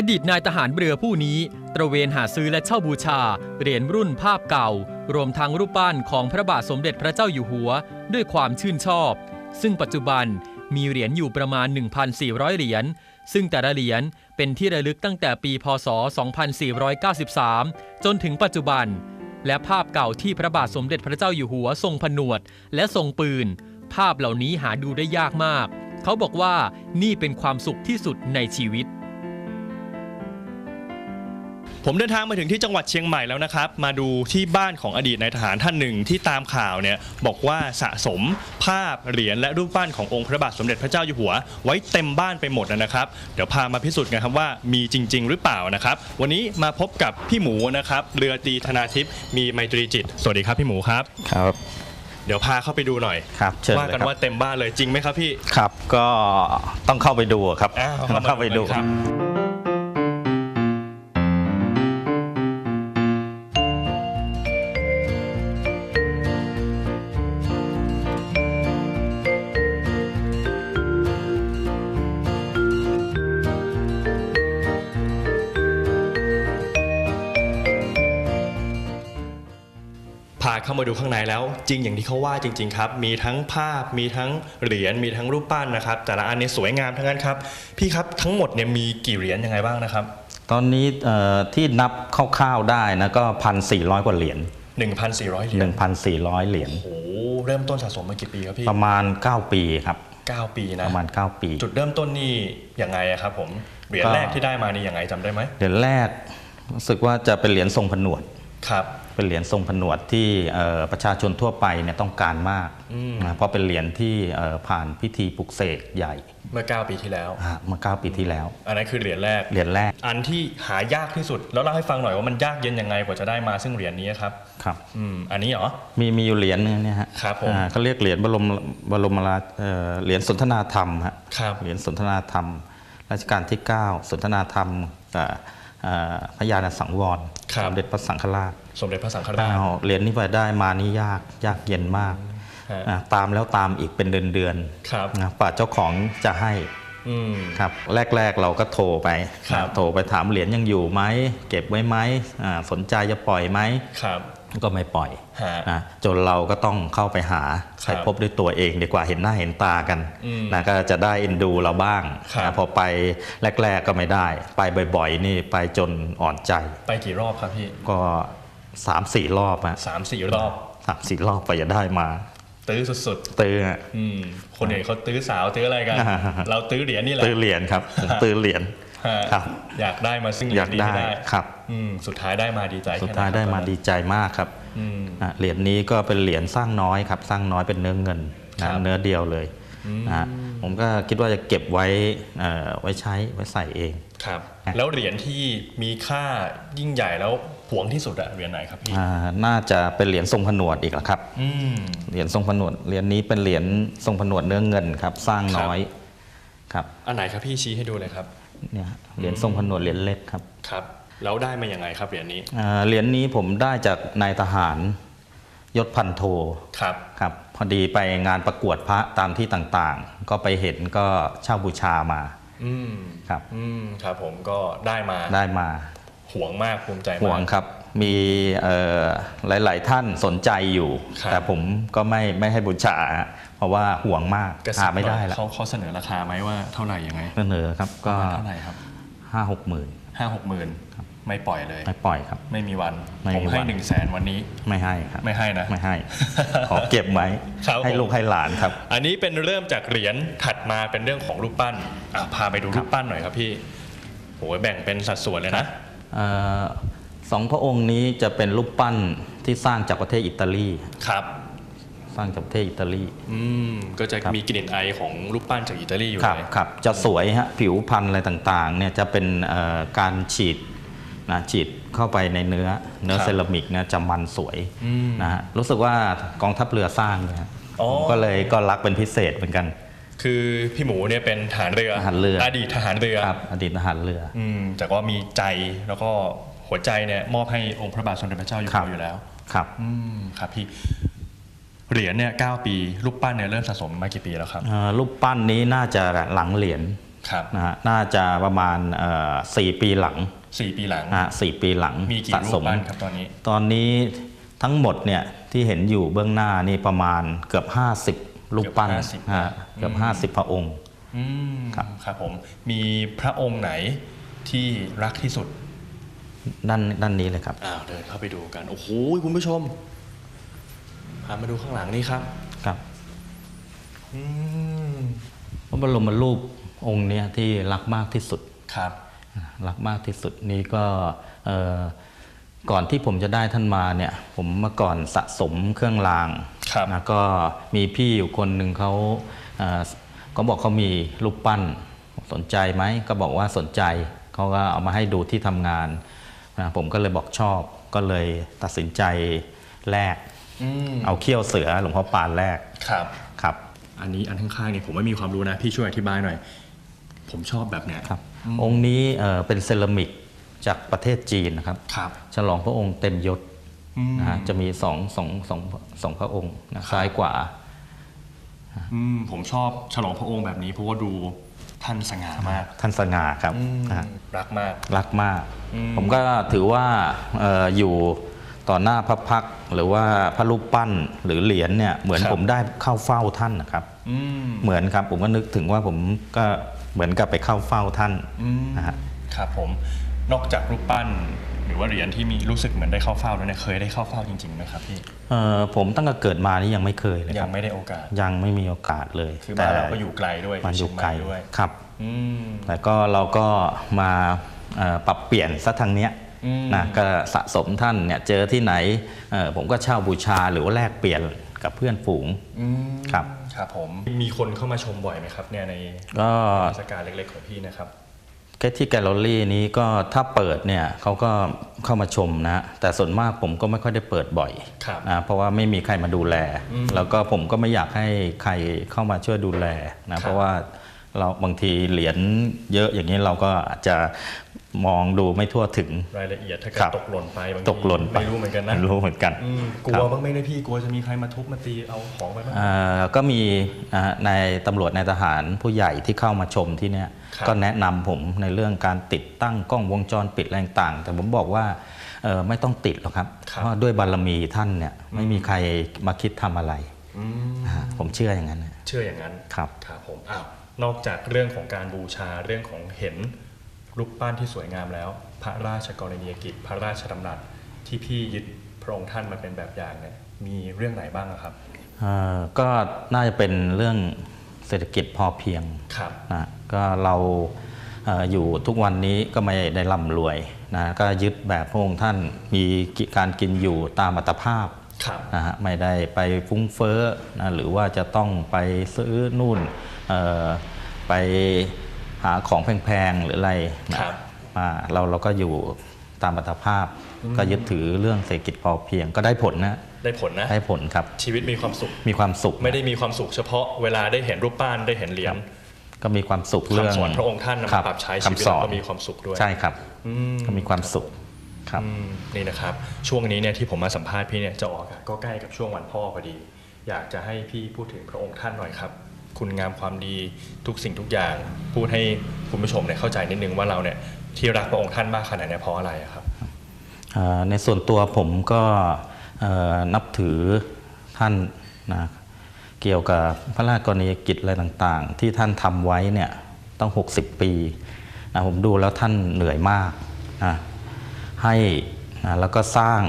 อดีตนายทหารเรือผู้นี้ ตระเวนหาซื้อและเช่าบูชา เหรียญรุ่นภาพเก่า รวมทั้งรูปปั้นของพระบาทสมเด็จพระเจ้าอยู่หัว ด้วยความชื่นชอบ ซึ่งปัจจุบันมีเหรียญอยู่ประมาณ 1,400 เหรียญ ซึ่งแต่ละเหรียญเป็นที่ระลึกตั้งแต่ปีพศ 2493 จนถึงปัจจุบัน และภาพเก่าที่พระบาทสมเด็จพระเจ้าอยู่หัวทรงผนวด และทรงปืน ภาพเหล่านี้หาดูได้ยากมาก เขาบอกว่านี่เป็นความสุขที่สุดในชีวิต ผมเดินทางมาถึงที่จังหวัดเชียงใหม่แล้วนะครับ มาดูที่บ้านของอดีตนายทหารท่านหนึ่งที่ตามข่าวเนี่ยบอกว่าสะสมภาพเหรียญและรูปปั้นขององค์พระบาทสมเด็จพระเจ้าอยู่หัว ไว้เต็มบ้านไปหมดนะครับ เดี๋ยวพามาพิสูจน์กันครับว่ามีจริง ๆ หรือเปล่านะครับ วันนี้มาพบกับพี่หมูนะครับเรือตรีธนาทิพย์มีไมตรีจิต สวัสดีครับพี่หมูครับ ครับเดี๋ยวพาเข้าไปดูหน่อยครับเชิญว่าเลยกันครับว่าเต็มบ้านเลยจริงไหมครับพี่ครับ ก็ต้องเข้าไปดูครับอ้าวต้องเข้าไปดูครับ พาเข้ามาดูข้างในแล้ว จริงอย่างที่เขาว่าจริง ๆ ครับ มีทั้งภาพมีทั้งเหรียญมีทั้งรูปปั้นนะครับ แต่ละอันเนี่ยสวยงามทั้งนั้นครับ พี่ครับทั้งหมดเนี่ยมีกี่เหรียญยังไงบ้างนะครับ ตอนนี้เอ่อที่นับคร่าวๆได้นะก็พันสี่ร้อยกว่าเหรียญ1,400เหรียญ1,400 เหรียญโอ้โหเริ่มต้นสะสมมากี่ปีครับพี่ประมาณ 9 ปีครับ 9 ปีนะประมาณ 9 ปี จุดเริ่มต้นนี่ยังไงอะครับผมเหรียญก็แรกที่ได้มานี่ยังไงจำได้ไหมเหรียญแรกรู้สึกว่าจะเป็นเหรียญทรงผนวดครับ เป็นเหรียญทรงผนวดที่เอ่อประชาชนทั่วไปเนี่ยต้องการมากอืมนะเพราะเป็นเหรียญที่เอ่อผ่านพิธีปลุกเสกใหญ่ เมื่อ 9 ปีที่แล้วอะเมื่อ 9 ปีที่แล้ว อันนั้นคือเหรียญแรกเหรียญแรก อันที่หายากที่สุด แล้วเล่าให้ฟังหน่อยว่ามันยากเย็นยังไงกว่าจะได้มาซึ่งเหรียญนี้ครับครับอืมอันนี้เหรอมีมีอยู่เหรียญนึงเนี่ยฮะครับผมอ่าเขาเรียกเหรียญบรมบรมราชเอ่อเหรียญสนทนาธรรมฮะครับเหรียญสนทนาธรรมรัชกาลที่ 9 สนทนาธรรมกับเอ่อ พระญาณสังวรครับสมเด็จพระสังฆราช สมเด็จพระสังฆราชอ้าวเหรียญนี้ไปได้มานี่ยากยากเย็นมากฮะอ่าตามแล้วตามอีกเป็นเดือนเดือนๆครับนะป่าเจ้าของจะให้อืมครับแรก ๆเราก็โทรไปครับโทรไปถามเหรียญยังอยู่ไหมเก็บไว้ไหมอ่าสนใจจะปล่อยไหมครับ ก็ไม่ปล่อยฮะนะจนเราก็ต้องเข้าไปหาครับไปพบด้วยตัวเองดีกว่าเห็นหน้าเห็นตากันอืมนะก็จะได้เอ็นดูเราบ้างครับนะพอไปแรก ๆก็ไม่ได้ ไปบ่อยๆ นี่ไปจนอ่อนใจ ไปกี่รอบครับพี่ ก็สามสี่รอบอะสามสี่รอบสามสี่รอบไปจะได้มา ตื้อสุดตื้ออะๆอืมคนอื่นเขาตื้อสาวตื้ออะไรกันอ่าเราตื้อเหรียญนี่แหละตื้อเหรียญครับผมตื้อเหรียญฮะ ครับอยากได้มาซึ่งเหอรียยาญกนี้ได้ให้ได้ครับ อืมสุดท้ายได้มาดีใจสุดแค่หนท้ายได้ครับมาดีใจมากครับอืมนะเหรียญนี้ก็เป็นเหรียญสร้างน้อยครับ สร้างน้อยเป็นเนื้อเงินครันะบเนื้อเดียวเลยนะผมก็คิดว่าจะเก็บไว้เอ่อไว้ใช้ไว้ใส่เองครับครับ แล้วเหรียญที่มีค่ายิ่งใหญ่แล้วหวงที่สุดอะเหรียญไหนครับพี่ อ่าน่าจะเป็นเหรียญทรงผนวดอีกแล้วครับ อืม เหรียญทรงผนวด เหรียญนี้เป็นเหรียญทรงผนวดเนื้อเงินครับ สร้างน้อยครับ อันไหนครับพี่ชี้ให้ดูเลยครับ เนี่ยเหรียญทรงผนวดเหรียญเล็กครับครับแล้วได้มาอย่างไงครับเหรียญนี้อ่าเหรียญนี้ผมได้จากนายทหารยศพันโทครับครับ พอดีไปงานประกวดพระตามที่ต่างๆ ก็ไปเห็นก็เช่าบูชามา อืมครับ อืมครับผมก็ได้มาได้มาหวงมากภูมิใจห่วมางกครับ มีเอ่อหลาย ๆ ท่านสนใจอยู่ครับแต่ผมก็ไม่ไม่ให้บูชาฮะเพราะว่าห่วงมากกระซิหาบไม่ได้หน่อยแล้วเขาเขาเสนอราคาไหมว่าเท่าไหร่ยังไงเสนอครับปก็ระมาณเท่าไหร่ครับห้าหกหมื่นห้าหกหมื่นไม่ปล่อยเลยไม่ปล่อยครับ ไม่มีวันไม่ผมมีให้วันหนึ่งแสนวันนี้ไม่ให้ครับไม่ให้นะไม่ให้ขอเก็บไว้ครับให้ผมลูกให้หลานครับ อันนี้เป็นเริ่มจากเหรียญถัดมาเป็นเรื่องของรูปปั้นอะพาไปดูรูปปั้นหน่อยครับพี่โอ้ยแบ่งเป็นสัดส่วนเลยนะเอ่อ สองพระองค์นี้จะเป็นรูปปั้นที่สร้างจากประเทศอิตาลีครับ สร้างจากประเทศอิตาลี อืมก็จะครับมีกลิ่นไอของรูปปั้นจากอิตาลีอยู่ครับเลยครับ จะสวยฮะผิวพันธุ์อะไรต่างๆเนี่ยจะเป็นเอ่อการฉีดนะฉีดเข้าไปในเนื้อเนื้อเซรามิกเนี่ยจะมันสวยนะฮะรู้สึกว่ากองทัพเรือสร้างเลยฮะอ๋อ ผมก็เลยก็รักเป็นพิเศษเหมือนกัน คือพี่หมูเนี่ยเป็นทหารเรือทหารเรืออ ดีตทหารเรือครับอดีตทหารเรือ อืมแต่ก็มีใจแล้วก็ หัวใจเนี่ยมอบให้องค์พระบาทสมเด็จพระเจ้าอยู่ครัหับวอยู่แล้ว ครับ อืมครับพี่ เหรียญเนี่ยเก้าปีรูปปั้นเนี่ยเริ่มสะสมมากี่ปีแล้วครับ เอ่อรูปปั้นนี้น่าจะหลังเหรียญครับนะฮะน่าจะประมาณเอ่อสี่ปีหลังสี่ปีหลังนะฮะสี่ปีหลังมีกี่สะรูสปม ปั้นครับตอนนี้ ตอนนี้ทั้งหมดเนี่ยที่เห็นอยู่เบื้องหน้านี่ประมาณเกือบ 50รูปปั้นเกือบ50 ฮะเกือบ 50 พระองค์ อืมครับ ครับผม มีพระองค์ไหนที่รักที่สุด ด้านด้านนี้เลยครับอ้าวเดินเข้าไปดูกัน โอ้โหคุณผู้ชมพามาดูข้างหลังนี่ครับครับอืมพระบรมรูปองค์เนี้ยที่รักมากที่สุดครับ รักมากที่สุดนี่ก็เอ่อก่อนที่ผมจะได้ท่านมาเนี่ย ผมเมื่อก่อนสะสมเครื่องรางครับนะก็มีพี่อยู่คนหนึ่งเขาเอ่อก็บอกเขามีรูปปั้นสนใจไหมก็บอกว่าสนใจเขาก็เอามาให้ดูที่ทำงานนะ ผมก็เลยบอกชอบก็เลยตัดสินใจแลกอืมเอาเขี้ยวเสือหลวงพ่อปานแลกครับครับ อันนี้อันข้างๆนี่ผมไม่มีความรู้นะ พี่ช่วยอธิบายหน่อย ผมชอบแบบเนี้ยครับ องค์นี้เอ่อเป็นเซรามิกจากประเทศจีนนะครับครับฉลองพระองค์เต็มยศอืมนะฮะจะมีสองสองสองสองพระองค์นะซ้ายขวาอืมผมชอบฉลองพระองค์แบบนี้เพราะว่าดู ท่านสง่ามาก ท่านสง่าครับอืมนะฮะรักมาก รักมาก อืม ผมก็ถือว่าเอ่ออยู่ต่อหน้าพระพักตร์หรือว่าพระรูปปั้นหรือเหรียญเนี่ยเหมือนผมได้เข้าเฝ้าท่านนะครับ อืมเหมือนครับผมก็นึกถึงว่าผมก็เหมือนกับไปเข้าเฝ้าท่านอืมนะฮะ ครับผม นอกจากรูปปั้น หรือว่าเหรียญที่มีรู้สึกเหมือนได้เข้าเฝ้าแล้วเนี่ยเคยได้เข้าเฝ้าจริงๆไหมครับพี่เอ่อผมตั้งแต่เกิดมานี่ยังไม่เคยเลยคยัรังบไม่ได้โอกาส ยังไม่มีโอกาสเลยคือบ้านเราก็อยู่ไกลด้วยมันอยู่ไกลเชีงใหม่ด้วยครับ อืมแล้วก็เราก็มาเอ่อปรับเปลี่ยนซะทางเนี้ยอืม นะก็สะสมท่านเนี่ยเจอที่ไหนเอ่อผมก็เช่าบูชาหรือว่าแลกเปลี่ยนกับเพื่อนฝูง อืมครับ ครับผมมีคนเข้ามาชมบ่อยไหมครับเนี่ยในก็ เทศกาลเล็กๆของพี่นะครับ แค่ที่แกลเลอรี่นี้ก็ถ้าเปิดเนี่ยเขาก็เข้ามาชมนะ แต่ส่วนมากผมก็ไม่ค่อยได้เปิดบ่อยครับนะเพราะว่าไม่มีใครมาดูแลอืมแล้วก็ผมก็ไม่อยากให้ใครเข้ามาช่วยดูแลครันะบเพราะว่าเราบางทีเหรียญเยอะอย่างนี้เราก็อาจจะ มองดูไม่ทั่วถึงรายละเอียดถ้าเกิครัดบตกหล่นไปบางทีตกหล่นไปไม่รู้เหมือนกันนะไม่รู้เหมือนกันอืมกลัครัวบบ้างไหมเนี่ยพี่กลัวจะมีใครมาทุบมาตีเอาของไปบ้างเอ่อก็มีอ่าในตำรวจในทหารผู้ใหญ่ที่เข้ามาชมที่เนี่ยครับก็แนะนำผมในเรื่องการติดตั้งกล้องวงจรปิดอะไรต่างๆแต่ผมบอกว่าเอ่อไม่ต้องติดหรอกครับครับ เพราะด้วยบารมีท่านเนี่ยไม่มีใครมาคิดทำอะไรอืมนะฮะผมเชื่ออย่างนั้นนะเชื่ออย่างนั้นครับครับผมอ้าวนอกจากเรื่องของการบูชาเรื่องของเห็น รูปปั้นที่สวยงามแล้ว พระราชกรณียกิจ พระราชดำรัสที่พี่ยึดพระองค์ท่านมาเป็นแบบอย่างเนี่ยมีเรื่องไหนบ้างอะครับเอ่อก็น่าจะเป็นเรื่องเศรษฐกิจพอเพียงครับนะก็เราเอ่ออยู่ทุกวันนี้ก็ไม่ได้ร่ำรวยนะก็ยึดแบบพระองค์ท่านมีกิการกินอยู่ตามอัตภาพครับนะฮะไม่ได้ไปฟุ้งเฟ้อนะหรือว่าจะต้องไปซื้อนู่นเอ่อไป หาของแพงๆหรืออะไรนะครับมาเราเราก็อยู่ตามอัตภาพ ก็ยึดถือเรื่องเศรษฐกิจพอเพียงก็ได้ผลนะได้ผลนะได้ผลครับ ชีวิตมีความสุขมีความสุข ไม่ได้มีความสุขเฉพาะเวลาได้เห็นรูปปั้นได้เห็นเหรียญก็มีความสุขเรื่องคำสอนพระองค์ท่านนำคมาปรับใช้ชีวิตคำสอนเราก็มีความสุขด้วยใช่ครับอืมก็มีความสุขครับอืมนี่นะครับ ช่วงนี้เนี่ยที่ผมมาสัมภาษณ์พี่เนี่ยจะออกอากาศก็ใกล้กับช่วงวันพ่อพอดี อยากจะให้พี่พูดถึงพระองค์ท่านหน่อยครับ คุณงามความดีทุกสิ่งทุกอย่าง พูดให้คุณผู้ชมเนี่ยเข้าใจนิดนึงว่าเราเนี่ยที่รักพระองค์ท่านมากขนาดนี้เพราะอะไรครับในส่วนตัวผมก็นับถือท่านนะเกี่ยวกับพระราชกรณียกิจอะไรต่างๆ ที่ท่านทำไว้เนี่ยต้อง 60 ปีนะผมดูแล้วท่านเหนื่อยมากนะให้นะแล้วก็สร้าง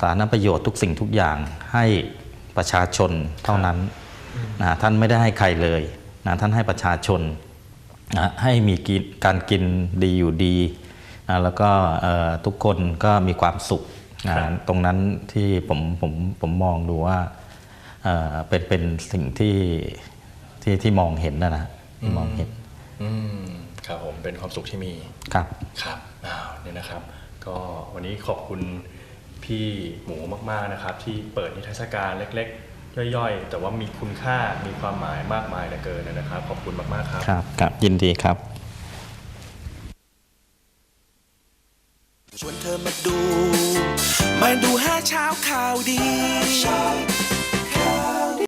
สาธารณประโยชน์ทุกสิ่งทุกอย่างให้ประชาชนเท่านั้น นะท่านไม่ได้ให้ใครเลยนะท่านให้ประชาชนนะให้มีกินการกินดีอยู่ดีนะแล้วก็เอ่อทุกคนก็มีความสุขนะครับตรงนั้นที่ผมผมผมมองดูว่าเอ่อเป็นเป็นสิ่งที่ที่ที่มองเห็นนะนะที่มองเห็นอืมครับผมเป็นความสุขที่มีครับครับอ้าวเนี่ยนะครับ ก็วันนี้ขอบคุณพี่หมูมาก ๆนะครับ ที่เปิดนิทรรศการเล็ก ๆ ย่อยๆ แต่ว่ามีคุณค่ามีความหมายมากมายเหลือเกินนะครับ ขอบคุณมากๆครับ ครับครับยินดีครับ ชวนเธอมาดู มาดูห้าเช้าข่าวดี